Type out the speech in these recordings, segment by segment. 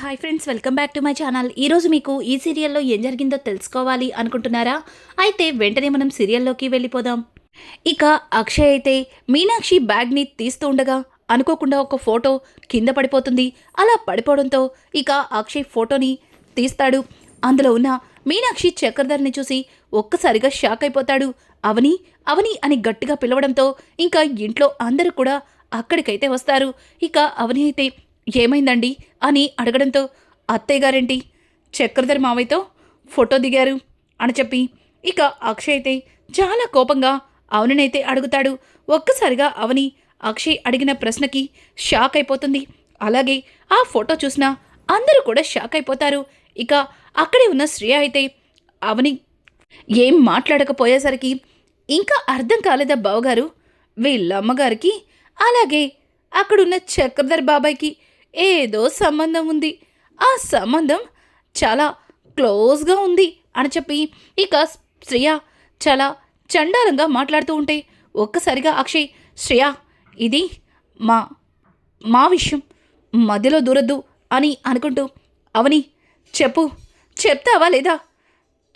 Hi friends welcome back to my channel ఈరోజు మీకు ఈ సీరియల్లో ఏం జరిగిందో తెలుసుకోవాలి అనుకుంటున్నారా? అయితే వెంటనే మనం సీరియల్లోకి వెళ్ళిపోదాం. ఇక అక్షయ్ అయితే మీనాక్షి బ్యాగ్ని తీస్తూ ఉండగా అనుకోకుండా ఒక ఫోటో కింద పడిపోతుంది. అలా పడిపోవడంతో ఇక అక్షయ్ ఫోటోని తీస్తాడు. అందులో ఉన్న మీనాక్షి చక్రధర్ని చూసి ఒక్కసారిగా షాక్ అయిపోతాడు. అవని అవని అని గట్టిగా పిలవడంతో ఇంకా ఇంట్లో అందరూ కూడా అక్కడికైతే వస్తారు. ఇక అవని అయితే ఏమైందండి అని అడగడంతో అత్తయ్య గారేంటి? చక్రధర్ మావయ్యతో ఫోటో దిగారు అని చెప్పి ఇక అక్షయ్ అయితే చాలా కోపంగా అవనినైతే అడుగుతాడు. ఒక్కసారిగా అవని అక్షయ్ అడిగిన ప్రశ్నకి షాక్ అయిపోతుంది. అలాగే ఆ ఫోటో చూసిన అందరూ కూడా షాక్ అయిపోతారు. ఇక అక్కడే ఉన్న శ్రేయ అయితే అవని ఏం మాట్లాడకపోయేసరికి ఇంకా అర్థం కాలేదా బావగారు? వీళ్ళ అమ్మగారికి అలాగే అక్కడున్న చక్రధర్ బాబాయ్కి ఏదో సంబంధం ఉంది. ఆ సంబంధం చాలా క్లోజ్గా ఉంది అని చెప్పి ఇక శ్రేయ చాలా చండాలంగా మాట్లాడుతూ ఉంటే ఒక్కసారిగా అక్షయ్ శ్రేయ ఇది మా మా విషయం. మధ్యలో దూరద్దు అని అనుకుంటూ అవని చెప్పు చెప్తావా లేదా?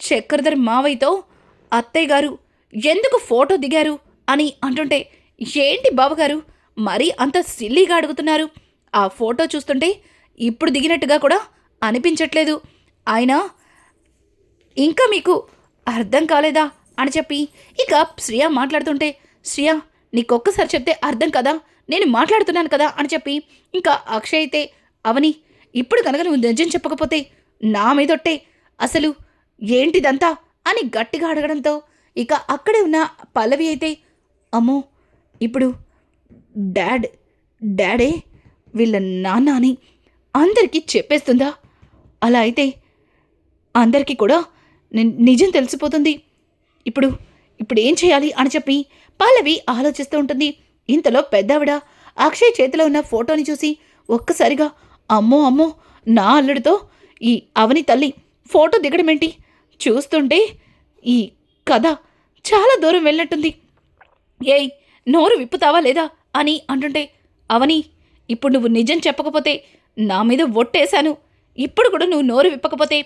చక్రధర్ మావయ్యతో అత్తయ్య గారు ఎందుకు ఫోటో దిగారు అని అంటుంటే ఏంటి బావగారు? మరీ అంత సిల్లీగా అడుగుతున్నారు. ఆ ఫోటో చూస్తుంటే ఇప్పుడు దిగినట్టుగా కూడా అనిపించట్లేదు. ఆయన ఇంకా మీకు అర్థం కాలేదా అని చెప్పి ఇక శ్రియ మాట్లాడుతుంటే శ్రియ నీకొక్కసారి చెప్తే అర్థం కదా? నేను మాట్లాడుతున్నాను కదా? అని చెప్పి ఇంకా అక్షయ్ అయితే అవని ఇప్పుడు కనుక నువ్వు నిజం చెప్పకపోతే నా మీదొట్టే అసలు ఏంటిదంతా? అని గట్టిగా అడగడంతో ఇక అక్కడే ఉన్న పల్లవి అయితే అమ్మో ఇప్పుడు డాడ్ డాడే వీళ్ళ నాన్న అని అందరికీ చెప్పేస్తుందా? అలా అయితే అందరికీ కూడా నిజం తెలిసిపోతుంది. ఇప్పుడు ఇప్పుడు ఏం చేయాలి అని చెప్పి పల్లవి ఆలోచిస్తూ ఉంటుంది. ఇంతలో పెద్దావిడ అక్షయ్ చేతిలో ఉన్న ఫోటోని చూసి ఒక్కసారిగా అమ్మో అమ్మో నా అల్లుడితో ఈ అవని తల్లి ఫోటో దిగడమేంటి? చూస్తుంటే ఈ కథ చాలా దూరం వెళ్ళినట్టుంది. ఏయ్ నోరు విప్పుతావా లేదా అని అంటుంటే అవని ఇప్పుడు నువ్వు నిజం చెప్పకపోతే నా మీద ఒట్టేశాను. ఇప్పుడు కూడా నువ్వు నోరు విప్పకపోతే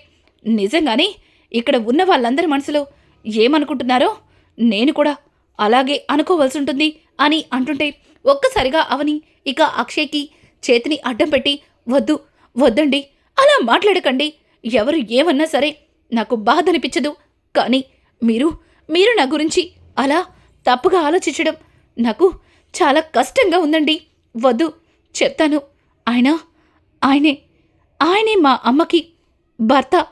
నిజంగానే ఇక్కడ ఉన్న వాళ్ళందరి మనసులో ఏమనుకుంటున్నారో నేను కూడా అలాగే అనుకోవాల్సి ఉంటుంది అని అంటుంటే ఒక్కసారిగా అవని ఇక అక్షయ్కి చేతిని అడ్డం పెట్టి వద్దు వద్దండి అలా మాట్లాడకండి. ఎవరు ఏమన్నా సరే నాకు బాధ అనిపించదు కానీ మీరు మీరు నా గురించి అలా తప్పుగా ఆలోచించడం నాకు చాలా కష్టంగా ఉందండి. వద్దు చెప్తాను. ఆయన ఆయనే ఆయనే మా అమ్మకి భర్త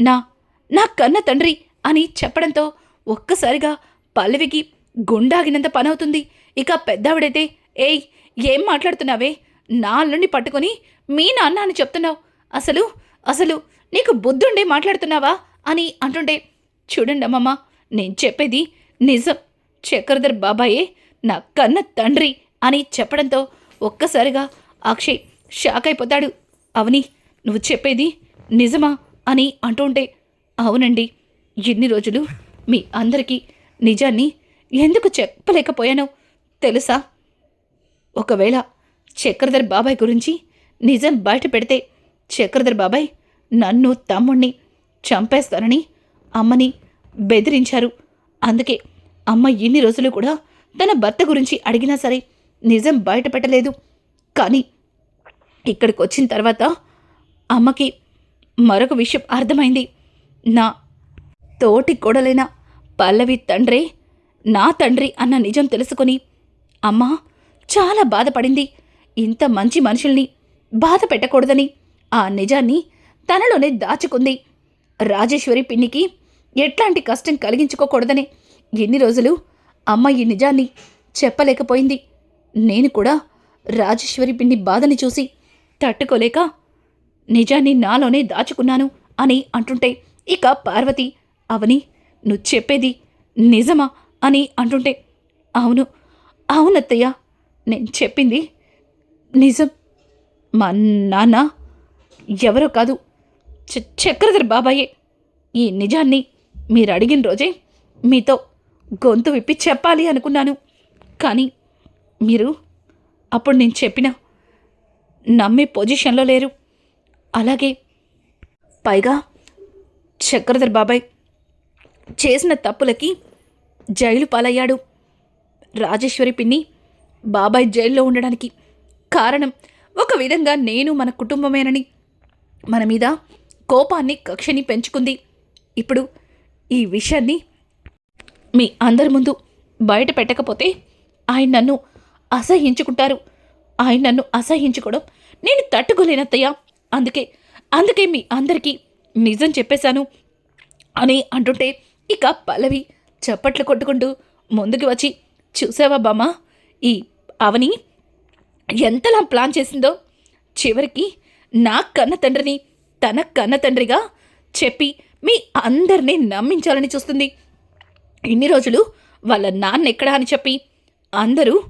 నా నా కన్న తండ్రి అని చెప్పడంతో ఒక్కసారిగా పల్లవికి గుండాగినంత పనవుతుంది. ఇక పెద్దావిడైతే ఏయ్ ఏం మాట్లాడుతున్నావే? నా అల్లుడిని పట్టుకొని మీ నాన్న అని చెప్తున్నావు. అసలు అసలు నీకు బుద్ధుండే మాట్లాడుతున్నావా? అని అంటుండే చూడండి అమ్మమ్మ నేను చెప్పేది నిజం. చక్రధర్ బాబాయే నా కన్న తండ్రి అని చెప్పడంతో ఒక్కసారిగా అక్షయ్ షాక్ అయిపోతాడు. అవని నువ్వు చెప్పేది నిజమా అని అంటుంటే అవునండి. ఇన్ని రోజులు మీ అందరికీ నిజాన్ని ఎందుకు చెప్పలేకపోయానో తెలుసా? ఒకవేళ చక్రధర్ బాబాయ్ గురించి నిజం బయట పెడితే చక్రధర్ బాబాయ్ నన్ను తమ్ముణ్ణి చంపేస్తానని అమ్మని బెదిరించారు. అందుకే అమ్మ ఇన్ని రోజులు కూడా తన భర్త గురించి అడిగినా సరే నిజం బయట పెట్టలేదు. కానీ ఇక్కడికి వచ్చిన తర్వాత అమ్మకి మరొక విషయం అర్థమైంది. నా తోటి కొడలైన పల్లవి తండ్రి నా తండ్రి అన్న నిజం తెలుసుకొని అమ్మ చాలా బాధపడింది. ఇంత మంచి మనుషుల్ని బాధ పెట్టకూడదని ఆ నిజాన్ని తనలోనే దాచుకుంది. రాజేశ్వరి పిన్నికి ఎట్లాంటి కష్టం కలిగించుకోకూడదని ఎన్ని రోజులు అమ్మ ఈ నిజాన్ని చెప్పలేకపోయింది. నేను కూడా రాజేశ్వరి పిన్ని బాధని చూసి తట్టుకోలేక నిజాన్ని నాలోనే దాచుకున్నాను అని అంటుంటే ఇక పార్వతి అవని నువ్వు చెప్పేది నిజమా అని అంటుంటే అవును అవునత్తయ్య నేను చెప్పింది నిజం. మా నాన్న ఎవరో కాదు చక్రధర్ బాబాయే. ఈ నిజాన్ని మీరు అడిగిన రోజే మీతో గొంతు విప్పి చెప్పాలి అనుకున్నాను. కానీ మీరు అప్పుడు నేను చెప్పిన నమ్మే పొజిషన్లో లేరు. అలాగే పైగా చక్రధర్ బాబాయ్ చేసిన తప్పులకి జైలు పాలయ్యాడు. రాజేశ్వరి పిన్ని బాబాయ్ జైల్లో ఉండడానికి కారణం ఒక విధంగా నేను మన కుటుంబమేనని మన మీద కోపాన్ని కక్షని పెంచుకుంది. ఇప్పుడు ఈ విషయాన్ని మీ అందరి ముందు బయట పెట్టకపోతే ఆయన నన్ను అసహించుకుంటారు. ఆయన నన్ను అసహించుకోవడం నేను తట్టుకోలేనత్తయ్యా. అందుకే అందుకే మీ అందరికీ నిజం చెప్పేశాను అని అంటుంటే ఇక పల్లవి చప్పట్లు కొట్టుకుంటూ ముందుకు వచ్చి చూసావా బామ్మ ఈ అవని ఎంతలా ప్లాన్ చేసిందో? చివరికి నా కన్న తండ్రిని తన కన్న తండ్రిగా చెప్పి మీ అందరినీ నమ్మించాలని చూస్తుంది. ఇన్ని రోజులు వాళ్ళ నాన్న ఎక్కడా అని చెప్పి అందరూ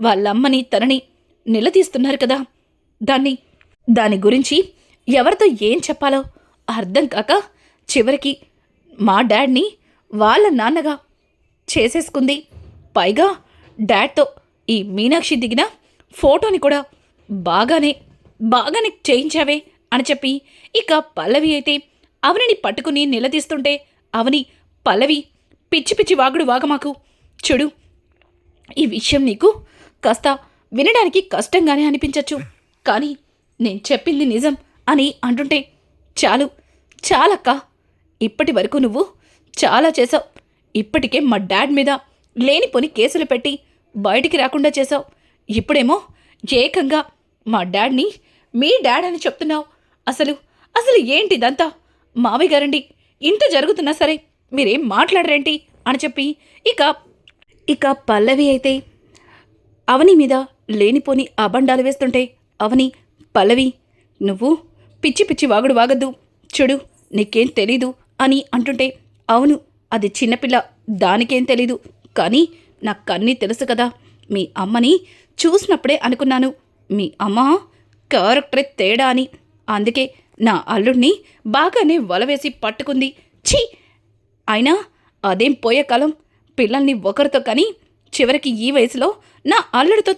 వాళ్ళమ్మని తనని నిలదీస్తున్నారు కదా. దాన్ని దాని గురించి ఎవరితో ఏం చెప్పాలో అర్థం కాక చివరికి మా డాడ్ని వాళ్ళ నాన్నగా చేసేసుకుంది. పైగా డాడ్తో ఈ మీనాక్షి దిగిన ఫోటోని కూడా బాగానే బాగానే చేయించావే అని చెప్పి ఇక పల్లవి అయితే అవనిని పట్టుకుని నిలదీస్తుంటే అవని పల్లవి పిచ్చి పిచ్చి వాగుడు వాగమాకు చూడు ఈ విషయం నీకు కాస్త వినడానికి కష్టంగానే అనిపించచ్చు. కానీ నేను చెప్పింది నిజం అని అంటుంటే చాలు చాలక్క. ఇప్పటి వరకు నువ్వు చాలా చేసావు ఇప్పటికే మా డాడ్ మీద లేనిపోని కేసులు పెట్టి బయటికి రాకుండా చేసావు ఇప్పుడేమో ఏకంగా మా డాడ్ని మీ డాడ్ అని చెప్తున్నావు. అసలు అసలు ఏంటిదంతా మావయ్య గారండి ఇంత జరుగుతున్నా సరే మీరేం మాట్లాడరేంటి? అని చెప్పి ఇక ఇక పల్లవి అయితే అవని మీద లేనిపోని అబండాలు వేస్తుంటే అవని పల్లవి నువ్వు పిచ్చి పిచ్చి వాగుడు వాగద్దు. చూడు నీకేం తెలీదు అని అంటుంటే అవును అది చిన్నపిల్ల దానికేం తెలీదు. కానీ నాకు తెలుసు కదా. మీ అమ్మని చూసినప్పుడే అనుకున్నాను. మీ అమ్మ క్యారెక్టరే తేడా అని. అందుకే నా అల్లుడిని బాగానే వలవేసి పట్టుకుంది. ఛీ! అయినా అదేం పోయే కాలం? పిల్లల్ని ఒకరితో కానీ చివరికి ఈ వయసులో నా అల్లుడితో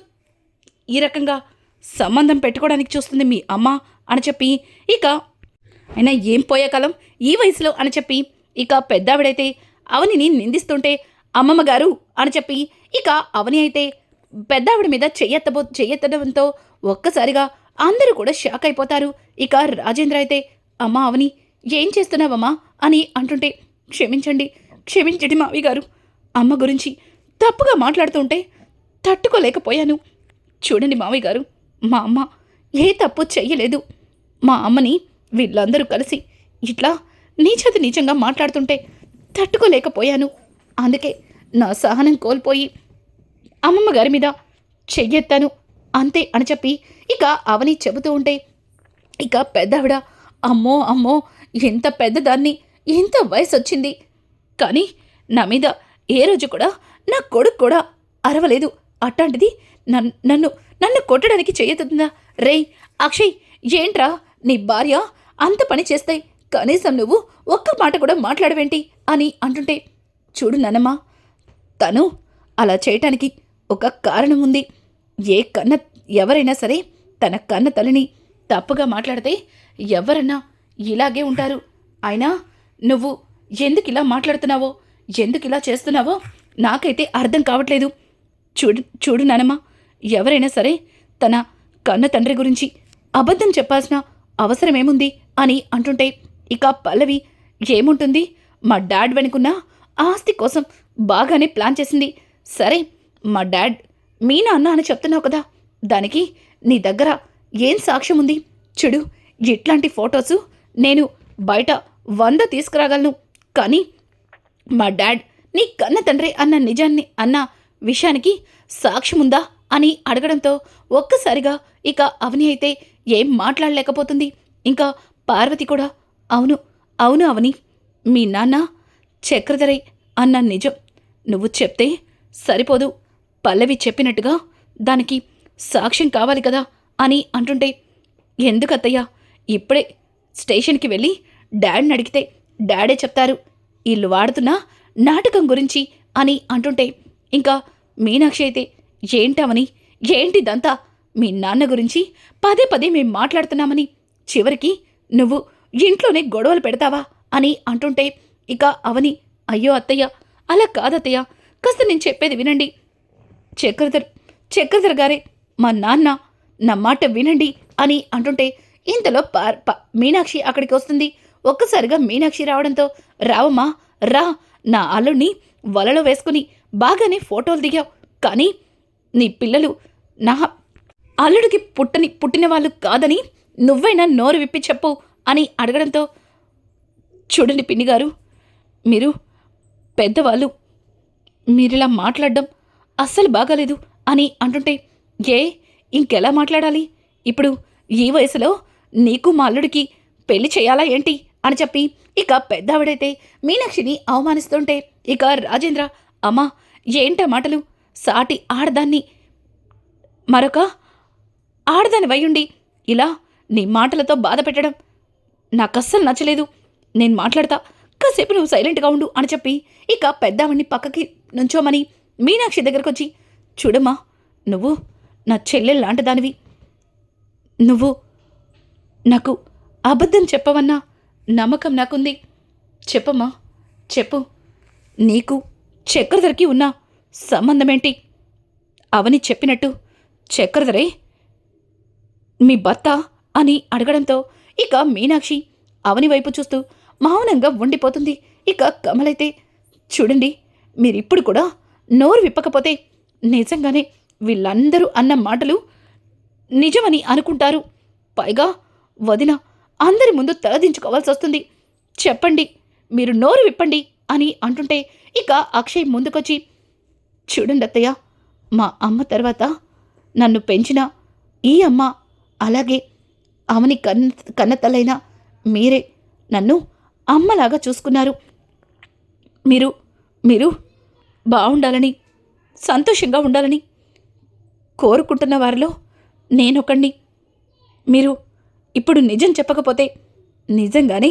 ఈ రకంగా సంబంధం పెట్టుకోవడానికి చూస్తుంది మీ అమ్మ అని చెప్పి ఇక అయినా ఏం పోయే కాలం ఈ వయసులో అని చెప్పి ఇక పెద్దావిడైతే అవనిని నిందిస్తుంటే అమ్మమ్మ గారు అని చెప్పి ఇక అవని అయితే పెద్దావిడ మీద చెయ్యెత్తబో చెయ్యెత్తడంతో ఒక్కసారిగా అందరూ కూడా షాక్ అయిపోతారు. ఇక రాజేంద్ర అయితే అమ్మా అవని ఏం చేస్తున్నావమ్మా? అని అంటుంటే క్షమించండి క్షమించండి మావి గారు. అమ్మ గురించి తప్పుగా మాట్లాడుతుంటే తట్టుకోలేకపోయాను. చూడండి మావయ్య గారు మా అమ్మ ఏ తప్పు చెయ్యలేదు. మా అమ్మని వీళ్ళందరూ కలిసి ఇట్లా నీచది నీచంగా మాట్లాడుతుంటే తట్టుకోలేకపోయాను. అందుకే నా సహనం కోల్పోయి అమ్మమ్మ గారి మీద చెయ్యెత్తాను. అంతే అని చెప్పి ఇక అవని చెబుతూ ఉంటే ఇక పెద్దవిడ అమ్మో అమ్మో ఎంత పెద్దదాన్ని ఎంత వయసు వచ్చింది కానీ నా మీద ఏ రోజు కూడా నా కొడుకు కూడా అరవలేదు. అట్లాంటిది నన్ను నన్ను నన్ను కొట్టడానికి చేయతుందా రేయ్ అక్షయ్ ఏంట్రా? నీ భార్య అంత పని చేస్తాయి కనీసం నువ్వు ఒక్క మాట కూడా మాట్లాడవేంటి? అని అంటుంటే చూడు నానమ్మ తను అలా చేయటానికి ఒక కారణం ఉంది. ఏ కన్న ఎవరైనా సరే తన కన్న తల్లిని తప్పుగా మాట్లాడితే ఎవరన్నా ఇలాగే ఉంటారు. అయినా నువ్వు ఎందుకు ఇలా మాట్లాడుతున్నావో ఎందుకు ఇలా చేస్తున్నావో నాకైతే అర్థం కావట్లేదు. చూడు చూడు నానమ్మ ఎవరైనా సరే తన కన్న తండ్రి గురించి అబద్ధం చెప్పాల్సిన అవసరమేముంది అని అంటుంటే ఇక పల్లవి ఏముంటుంది? మా డాడ్ వెనుకున్న ఆస్తి కోసం బాగానే ప్లాన్ చేసింది. సరే మా డాడ్ మీ నాన్న అని చెప్తున్నావు కదా దానికి నీ దగ్గర ఏం సాక్ష్యం ఉంది? చూడు ఇట్లాంటి ఫొటోసు నేను బయట వంద తీసుకురాగలను. కానీ మా డాడ్ నీ కన్న తండ్రి అన్న నిజాన్ని అన్న విషయానికి సాక్ష్యముందా అని అడగడంతో ఒక్కసారిగా ఇక అవని అయితే ఏం మాట్లాడలేకపోతుంది. ఇంకా పార్వతి కూడా అవును అవును అవని మీ నాన్న చక్రధరై అన్న నిజం నువ్వు చెప్తే సరిపోదు. పల్లవి చెప్పినట్టుగా దానికి సాక్ష్యం కావాలి కదా అని అంటుంటే ఎందుకత్తయ్యా ఇప్పుడే స్టేషన్కి వెళ్ళి డాడీని అడిగితే డాడే చెప్తారు వీళ్ళు వాడుతున్న నాటకం గురించి అని అంటుంటే ఇంకా మీనాక్షి అయితే ఏంటవని ఏంటిదంతా? మీ నాన్న గురించి పదే పదే మేము మాట్లాడుతున్నామని చివరికి నువ్వు ఇంట్లోనే గొడవలు పెడతావా? అని అంటుంటే ఇక అవని అయ్యో అత్తయ్య అలా కాదత్తయ్య కాస్త నేను చెప్పేది వినండి. చక్రధర్ చక్రధర్ గారే మా నాన్న నా మాట వినండి అని అంటుంటే ఇంతలో ప- మీనాక్షి అక్కడికి వస్తుంది. ఒక్కసారిగా మీనాక్షి రావడంతో రావమ్మా రా నా అల్లుడిని వలలో వేసుకుని బాగానే ఫోటోలు దిగావు. కానీ నీ పిల్లలు నా అల్లుడికి పుట్టని పుట్టిన వాళ్ళు కాదని నువ్వైనా నోరు విప్పి చెప్పు అని అడగడంతో చూడండి పిన్ని గారు మీరు పెద్దవాళ్ళు మీరిలా మాట్లాడడం అస్సలు బాగాలేదు అని అంటుంటే ఏ ఇంకెలా మాట్లాడాలి? ఇప్పుడు ఈ వయసులో నీకు మా అల్లుడికి పెళ్ళి చేయాలా ఏంటి? అని చెప్పి ఇక పెద్దావిడైతే మీనాక్షిని అవమానిస్తుంటే ఇక రాజేంద్ర అమ్మా ఏంటా మాటలు? సాటి ఆడదాన్ని మరొక ఆడదాని వయ్యుండి ఇలా నీ మాటలతో బాధ పెట్టడం నాకస్సలు నచ్చలేదు. నేను మాట్లాడతా కాసేపు నువ్వు సైలెంట్గా ఉండు అని చెప్పి ఇక పెద్దావణ్ణి పక్కకి నుంచోమని మీనాక్షి దగ్గరకు వచ్చి చూడమ్మా నువ్వు నా చెల్లెలు లాంటి దానివి నువ్వు నాకు అబద్ధం చెప్పవన్నా నమ్మకం నాకుంది. చెప్పమ్మా చెప్పు. నీకు చక్రధరకి ఉన్న సంబంధమేంటి? అవని చెప్పినట్టు చక్రధరే మీ భర్త అని అడగడంతో ఇక మీనాక్షి అవని వైపు చూస్తూ మౌనంగా ఉండిపోతుంది. ఇక కమలైతే చూడండి మీరిప్పుడు కూడా నోరు విప్పకపోతే నిజంగానే వీళ్ళందరూ అన్న మాటలు నిజమని అనుకుంటారు. పైగా వదిన అందరి ముందు తలదించుకోవాల్సి వస్తుంది. చెప్పండి మీరు నోరు విప్పండి అని అంటుంటే ఇక అక్షయ్ ముందుకొచ్చి చూడండి అత్తయ్య మా అమ్మ తర్వాత నన్ను పెంచిన ఈ అమ్మ అలాగే ఆమెని కన్న కన్నతలైన మీరే నన్ను అమ్మలాగా చూసుకున్నారు. మీరు మీరు బాగుండాలని సంతోషంగా ఉండాలని కోరుకుంటున్న వారిలో నేనొకండి మీరు ఇప్పుడు నిజం చెప్పకపోతే నిజంగానే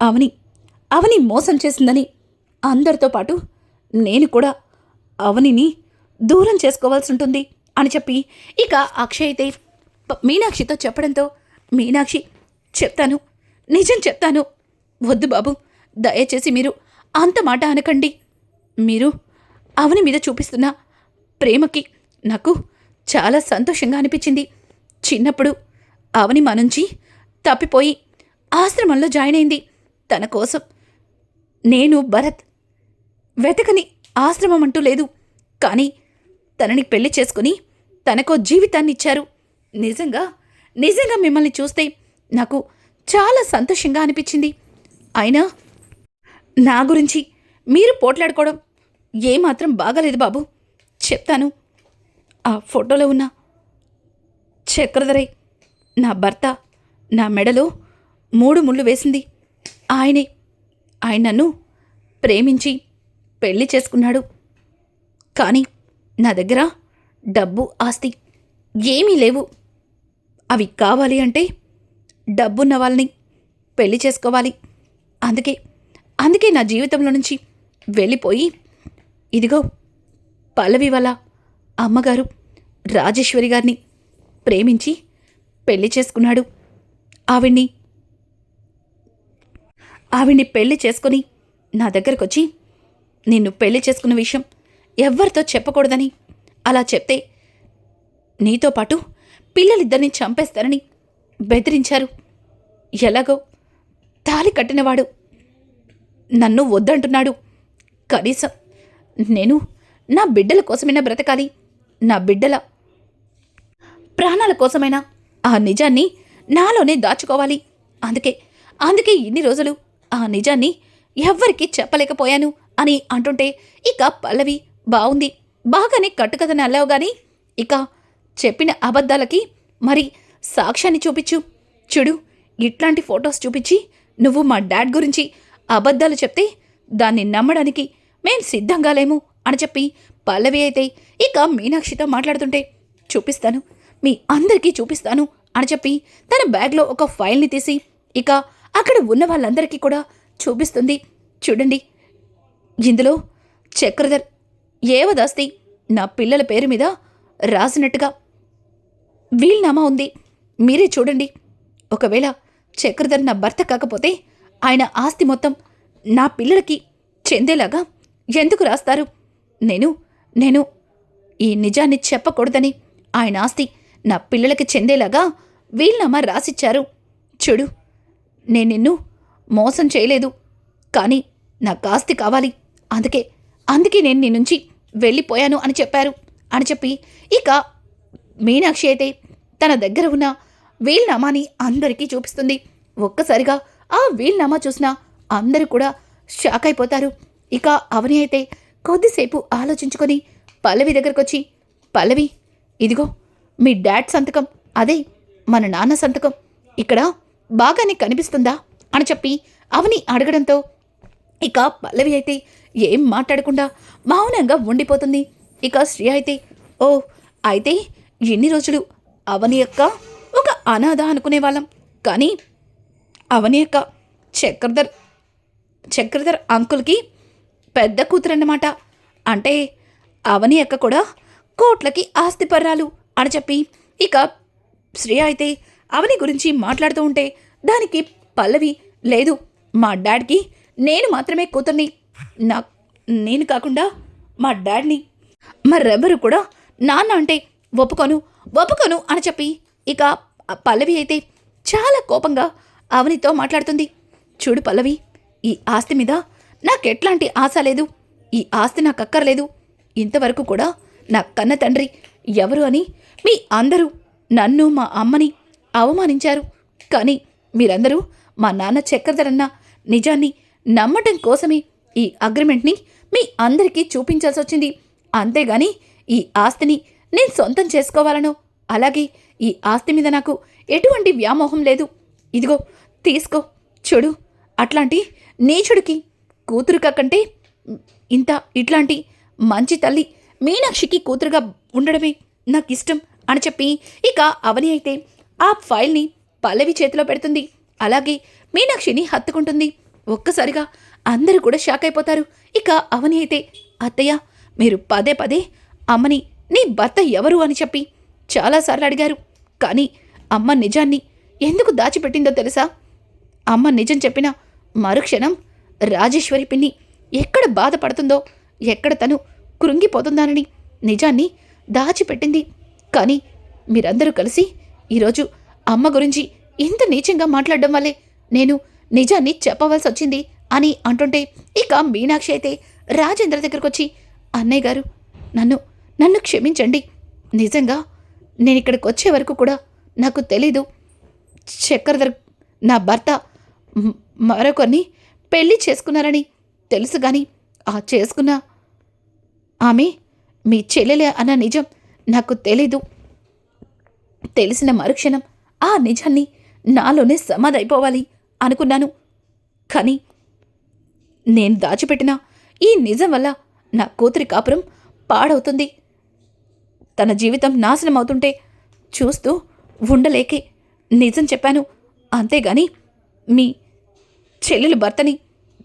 అవని అవని మోసం చేసిందని అందరితో పాటు నేను కూడా అవనిని దూరం చేసుకోవాల్సి ఉంటుంది అని చెప్పి ఇక అక్షయ్ అయితే మీనాక్షితో చెప్పడంతో మీనాక్షి చెప్తాను నిజం చెప్తాను. వద్దు బాబు దయచేసి మీరు అంత మాట అనకండి. మీరు అవని మీద చూపిస్తున్న ప్రేమకి నాకు చాలా సంతోషంగా అనిపించింది. చిన్నప్పుడు అవని మనుంచి తప్పిపోయి ఆశ్రమంలో జాయిన్ అయింది. తన కోసం నేను భరత్ వెతకని ఆశ్రమం అంటూ లేదు. కానీ తనని పెళ్ళి చేసుకుని తనకో జీవితాన్ని ఇచ్చారు. నిజంగా నిజంగా మిమ్మల్ని చూస్తే నాకు చాలా సంతోషంగా అనిపించింది. అయినా నా గురించి మీరు పోట్లాడుకోవడం ఏమాత్రం బాగాలేదు బాబు. చెప్తాను. ఆ ఫోటోలో ఉన్న చక్రధరై నా భర్త నా మెడలో మూడు ముళ్ళు వేసింది. ఆయనే ఆయన నన్ను ప్రేమించి పెళ్ళి చేసుకున్నాడు. కానీ నా దగ్గర డబ్బు ఆస్తి ఏమీ లేవు. అవి కావాలి అంటే డబ్బున్న వాళ్ళని పెళ్ళి చేసుకోవాలి. అందుకే అందుకే నా జీవితంలో నుంచి వెళ్ళిపోయి ఇదిగో పల్లవి వల్ల అమ్మగారు రాజేశ్వరి గారిని ప్రేమించి పెళ్ళి చేసుకున్నాడు. ఆవిడ్ని ఆవిడ్ని పెళ్ళి చేసుకుని నా దగ్గరకు వచ్చి నిన్ను పెళ్ళి చేసుకున్న విషయం ఎవ్వరితో చెప్పకూడదని అలా చెప్తే నీతో పాటు పిల్లలిద్దరిని చంపేస్తారని బెదిరించారు. ఎలాగో తాలి కట్టినవాడు నన్ను వద్దంటున్నాడు. కనీసం నేను నా బిడ్డల కోసమైనా బ్రతకాలి. నా బిడ్డల ప్రాణాల కోసమైనా ఆ నిజాన్ని నాలోనే దాచుకోవాలి. అందుకే అందుకే ఇన్ని రోజులు ఆ నిజాన్ని ఎవ్వరికీ చెప్పలేకపోయాను అని అంటుంటే ఇక పల్లవి బాగుంది బాగానే కట్టుకథని అల్లావు గాని ఇక చెప్పిన అబద్ధాలకి మరి సాక్ష్యాన్ని చూపించు. చూడు ఇట్లాంటి ఫొటోస్ చూపించి నువ్వు మా డాడ్ గురించి అబద్ధాలు చెప్తే దాన్ని నమ్మడానికి మేం సిద్ధంగా లేము అని చెప్పి పల్లవి అయితే ఇక మీనాక్షితో మాట్లాడుతుంటే చూపిస్తాను. మీ అందరికీ చూపిస్తాను అని చెప్పి తన బ్యాగ్లో ఒక ఫైల్ని తీసి ఇక అక్కడ ఉన్న వాళ్ళందరికీ కూడా చూపిస్తుంది. చూడండి. ఇందులో చక్రధర్ ఏవదాస్తి నా పిల్లల పేరు మీద రాసినట్టుగా వీల్నామా ఉంది. మీరే చూడండి. ఒకవేళ చక్రధర్ నా భర్త కాకపోతే ఆయన ఆస్తి మొత్తం నా పిల్లలకి చెందేలాగా ఎందుకు రాస్తారు? నేను నేను ఈ నిజాన్ని చెప్పకూడదని ఆయన ఆస్తి నా పిల్లలకి చెందేలాగా వీళ్ళమ్మ రాసిచ్చారు. చూడు నేను నిన్ను మోసం చేయలేదు. కానీ నాకు ఆస్తి కావాలి. అందుకే అందుకే నేను నీ నుంచి వెళ్ళిపోయాను అని చెప్పారు. అని చెప్పి ఇక మీనాక్షి అయితే తన దగ్గర ఉన్న వీల్నామాని అందరికీ చూపిస్తుంది. ఒక్కసారిగా ఆ వీల్నామా చూసిన అందరూ కూడా షాక్ అయిపోతారు. ఇక అవని అయితే కొద్దిసేపు ఆలోచించుకొని పల్లవి దగ్గరకు వచ్చి పల్లవి ఇదిగో మీ డాడ్ సంతకం అదే మన నాన్న సంతకం. ఇక్కడ బాగానే కనిపిస్తుందా అని చెప్పి అవని అడగడంతో ఇక పల్లవి అయితే ఏం మాట్లాడకుండా మౌనంగా ఉండిపోతుంది. ఇక శ్రీ అయితే ఓ అయితే ఎన్ని రోజులు అవని యొక్క ఒక అనాథ అనుకునే వాళ్ళం. కానీ అవని యొక్క చక్రధర్ చక్రధర్ అంకుల్కి పెద్ద కూతురన్నమాట. అంటే అవని యొక్క కూడా కోట్లకి ఆస్తిపర్రాలు. అని చెప్పి ఇక శ్రేయ అయితే అవని గురించి మాట్లాడుతూ ఉంటే దానికి పల్లవి లేదు మా డాడ్కి నేను మాత్రమే కూతుర్ని. నా నేను కాకుండా మా డాడ్ని. మరెవ్వరు కూడా నాన్న అంటే ఒప్పుకోను ఒప్పుకోను అని చెప్పి ఇక పల్లవి అయితే చాలా కోపంగా అవనితో మాట్లాడుతుంది. చూడు పల్లవి ఈ ఆస్తి మీద నాకెట్లాంటి ఆశ లేదు. ఈ ఆస్తి నాకు అక్కర్లేదు ఇంతవరకు కూడా నా కన్న తండ్రి ఎవరు అని? మీ అందరూ నన్ను మా అమ్మని అవమానించారు. కానీ మీరందరూ మా నాన్న చక్రధరన్న నిజాన్ని నమ్మటం కోసమే ఈ అగ్రిమెంట్ని మీ అందరికీ చూపించాల్సి వచ్చింది అంతేగాని ఈ ఆస్తిని నేను సొంతం చేసుకోవాలను అలాగే ఈ ఆస్తి మీద నాకు ఎటువంటి వ్యామోహం లేదు. ఇదిగో తీసుకో చూడు. అట్లాంటి నీచుడికి కూతురుక కంటే ఇంత ఇట్లాంటి మంచి తల్లి మీనాక్షికి కూతురుగా ఉండడమే నాకు ఇష్టం అని చెప్పి ఇక అవని అయితే ఆ ఫైల్ని పల్లవి చేతిలో పెడుతుంది. అలాగే మీనాక్షిని హత్తుకుంటుంది. ఒక్కసారిగా అందరూ కూడా షాక్ అయిపోతారు. ఇక అవని అయితే అత్తయ్య మీరు పదే పదే అమ్మని నీ భర్త ఎవరు? అని చెప్పి చాలాసార్లు అడిగారు. కానీ అమ్మ నిజాన్ని ఎందుకు దాచిపెట్టిందో తెలుసా? అమ్మ నిజం చెప్పిన మరుక్షణం రాజేశ్వరి పిన్ని ఎక్కడ బాధపడుతుందో ఎక్కడ తను కృంగిపోతుందానని నిజాన్ని దాచిపెట్టింది. కానీ మీరందరూ కలిసి ఈరోజు అమ్మ గురించి ఇంత నీచంగా మాట్లాడడం వల్లే నేను నిజాన్ని చెప్పవలసి వచ్చింది అని అంటుంటే ఇక మీనాక్షి అయితే రాజేంద్ర దగ్గరకు వచ్చి అన్నయ్య గారు నన్ను నన్ను క్షమించండి. నిజంగా నేను ఇక్కడికి వచ్చే వరకు కూడా నాకు తెలీదు. చక్రధర్ నా భర్త మరొకరిని పెళ్ళి చేసుకున్నారని తెలుసు కానీ ఆ చేసుకున్న ఆమె మీ చెల్లెలే అన్న నిజం నాకు తెలీదు. తెలిసిన మరుక్షణం ఆ నిజాన్ని నాలోనే సమాధైపోవాలి అనుకున్నాను. కానీ నేను దాచిపెట్టిన ఈ నిజం వల్ల నా కూతురి కాపురం పాడవుతుంది. తన జీవితం నాశనం అవుతుంటే చూస్తూ ఉండలేకే నిజం చెప్పాను. అంతేగాని మీ చెల్లెలు భర్తని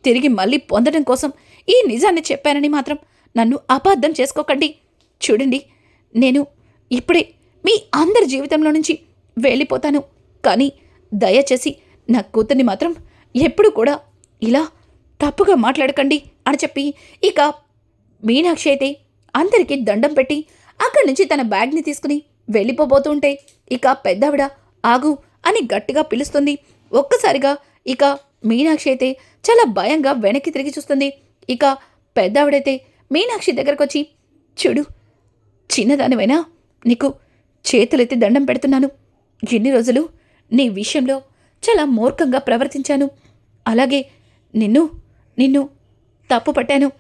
తిరిగి మళ్ళీ పొందడం కోసం ఈ నిజాన్ని చెప్పానని మాత్రం నన్ను అపార్థం చేసుకోకండి. చూడండి నేను ఇప్పుడే మీ అందరి జీవితంలో నుంచి వెళ్ళిపోతాను. కానీ దయచేసి నా కూతుర్ని మాత్రం ఎప్పుడు కూడా ఇలా తప్పుగా మాట్లాడకండి అని చెప్పి ఇక మీనాక్షి అయితే అందరికీ దండం పెట్టి అక్కడి నుంచి తన బ్యాగ్ని తీసుకుని వెళ్ళిపోబోతుంటే ఇక పెద్దవిడ ఆగు అని గట్టిగా పిలుస్తుంది. ఒక్కసారిగా ఇక మీనాక్షి అయితే చాలా భయంగా వెనక్కి తిరిగి చూస్తుంది. ఇక పెద్దావిడైతే మీనాక్షి దగ్గరకు వచ్చి చూడు చిన్నదానివైనా నీకు చేతులెత్తి దండం పెడుతున్నాను. ఎన్ని రోజులు నీ విషయంలో చాలా మూర్ఖంగా ప్రవర్తించాను. అలాగే నిన్ను నిన్ను తప్పు పట్టాను.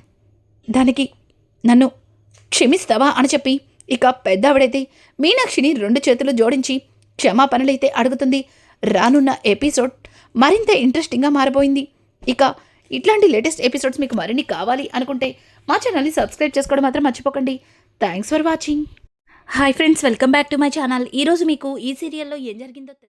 దానికి నన్ను క్షమిస్తావా? అని చెప్పి ఇక పెద్దావిడైతే మీనాక్షిని రెండు చేతులు జోడించి క్షమాపణలైతే అడుగుతుంది. రానున్న ఎపిసోడ్ మరింత ఇంట్రెస్టింగ్గా మారిపోయింది ఇక ఇట్లాంటి లేటెస్ట్ ఎపిసోడ్స్ మీకు మరిన్ని కావాలి అనుకుంటే మా ఛానల్ని సబ్స్క్రైబ్ చేసుకోవడం మాత్రం మర్చిపోకండి. Thanks for watching hi friends welcome back to my channel ఈరోజు మీకు ఈ సీరియల్లో ఏం జరిగిందో